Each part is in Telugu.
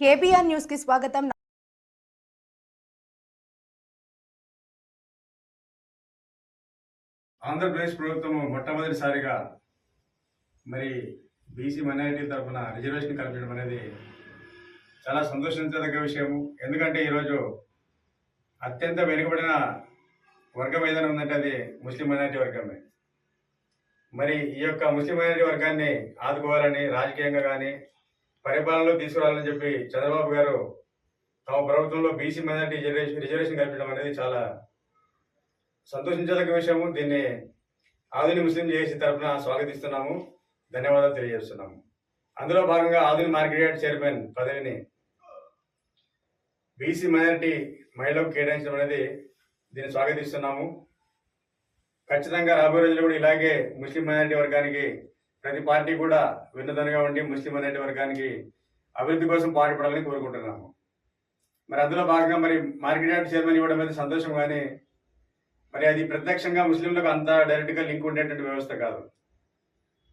కేబీఆర్ న్యూస్కి స్వాగతం. ఆంధ్రప్రదేశ్ ప్రభుత్వం మొట్టమొదటిసారిగా మరి బీసీ మైనారిటీ తరఫున రిజర్వేషన్ కల్పించడం అనేది చాలా సంతోషించదగ్గ విషయము. ఎందుకంటే ఈరోజు అత్యంత వెనుకబడిన వర్గం ఏదైనా ఉందంటే అది ముస్లిం మైనారిటీ వర్గమే. మరి ఈ యొక్క ముస్లిం మైనారిటీ వర్గాన్ని ఆదుకోవాలని రాజకీయంగా కానీ పరిపాలనలో తీసుకురావాలని చెప్పి చంద్రబాబు గారు తమ ప్రభుత్వంలో బీసీ మైనార్టీ రిజర్వేషన్ రిజర్వేషన్ కల్పించడం అనేది చాలా సంతోషించదగ్గ విషయము. దీన్ని ఆధునిక ముస్లిం జేఏసీ తరఫున స్వాగతిస్తున్నాము. ధన్యవాదాలు తెలియజేస్తున్నాము. అందులో భాగంగా ఆధునిక మార్కెట్ యార్డ్ చైర్మన్ పదవిని బీసీ మైనారిటీ మహిళలకు కేటాయించడం అనేది దీన్ని స్వాగతిస్తున్నాము. ఖచ్చితంగా రాబోయే రోజులు కూడా ఇలాగే ముస్లిం మైనారిటీ వర్గానికి ప్రతి పార్టీ కూడా విన్నదనగా ఉండి ముస్లిం అనేటి వర్గానికి అభివృద్ధి కోసం పాటుపడాలని కోరుకుంటున్నాము. మరి అందులో భాగంగా మరి మార్కెట్ యార్డ్ చైర్మన్ ఇవ్వడం అనేది సంతోషం కానీ మరి అది ప్రత్యక్షంగా ముస్లింలకు అంత డైరెక్ట్గా లింక్ ఉండేటువంటి వ్యవస్థ కాదు.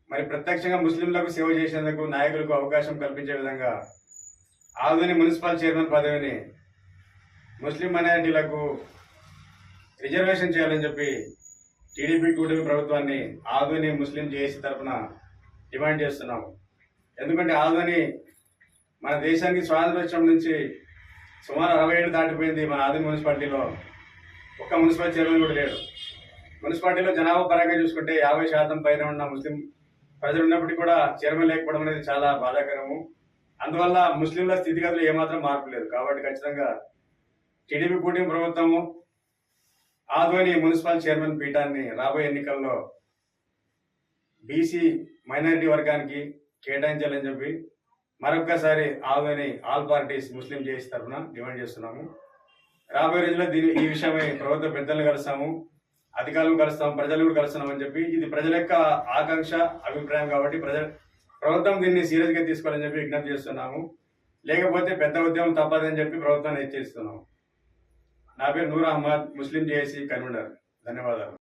మరి ప్రత్యక్షంగా ముస్లింలకు సేవ చేసేందుకు నాయకులకు అవకాశం కల్పించే విధంగా ఆధునిక మున్సిపల్ చైర్మన్ పదవిని ముస్లిం మైనారిటీలకు రిజర్వేషన్ చేయాలని చెప్పి టీడీపీ కూటమి ప్రభుత్వాన్ని ఆధుని ముస్లిం జేఏసీ తరఫున డిమాండ్ చేస్తున్నాము. ఎందుకంటే ఆధుని మన దేశానికి స్వాతంత్రం నుంచి సుమారు అరవై ఏళ్ళు దాటిపోయింది మన ఆది మున్సిపాలిటీలో. ఒక్క మున్సిపల్ చైర్మన్ కూడా లేడు. మున్సిపాలిటీలో జనాభా పరంగా చూసుకుంటే యాభై శాతం పైన ఉన్న ముస్లిం ప్రజలు ఉన్నప్పటికీ కూడా చైర్మన్ లేకపోవడం అనేది చాలా బాధాకరము. అందువల్ల ముస్లింల స్థితిగతులు ఏమాత్రం మార్పు లేదు. కాబట్టి ఖచ్చితంగా టీడీపీ కూటమి ప్రభుత్వము ఆధ్వని మున్సిపల్ చైర్మన్ పీఠాన్ని రాబోయే ఎన్నికల్లో బీసీ మైనారిటీ వర్గానికి కేటాయించాలని చెప్పి మరొక్కసారి ఆధ్వర్ని ఆల్ పార్టీస్ ముస్లిం జేఏసీ తరఫున డిమాండ్ చేస్తున్నాము. రాబోయే రోజుల్లో దీని ఈ విషయమై ప్రభుత్వ పెద్దలను కలుస్తాము అధికారులు కలుస్తాం ప్రజలు కూడా కలుస్తున్నాం అని చెప్పి ఇది ప్రజల యొక్క ఆకాంక్ష అభిప్రాయం కాబట్టి ప్రజల ప్రభుత్వం దీన్ని సీరియస్గా తీసుకోవాలని చెప్పి విజ్ఞప్తి చేస్తున్నాము. లేకపోతే పెద్ద ఉద్యమం తప్పదని చెప్పి ప్రభుత్వాన్ని హెచ్చరిస్తున్నాము. నా పేరు Noor Ahmad Muslim JAC convener. ధన్యవాదాలు.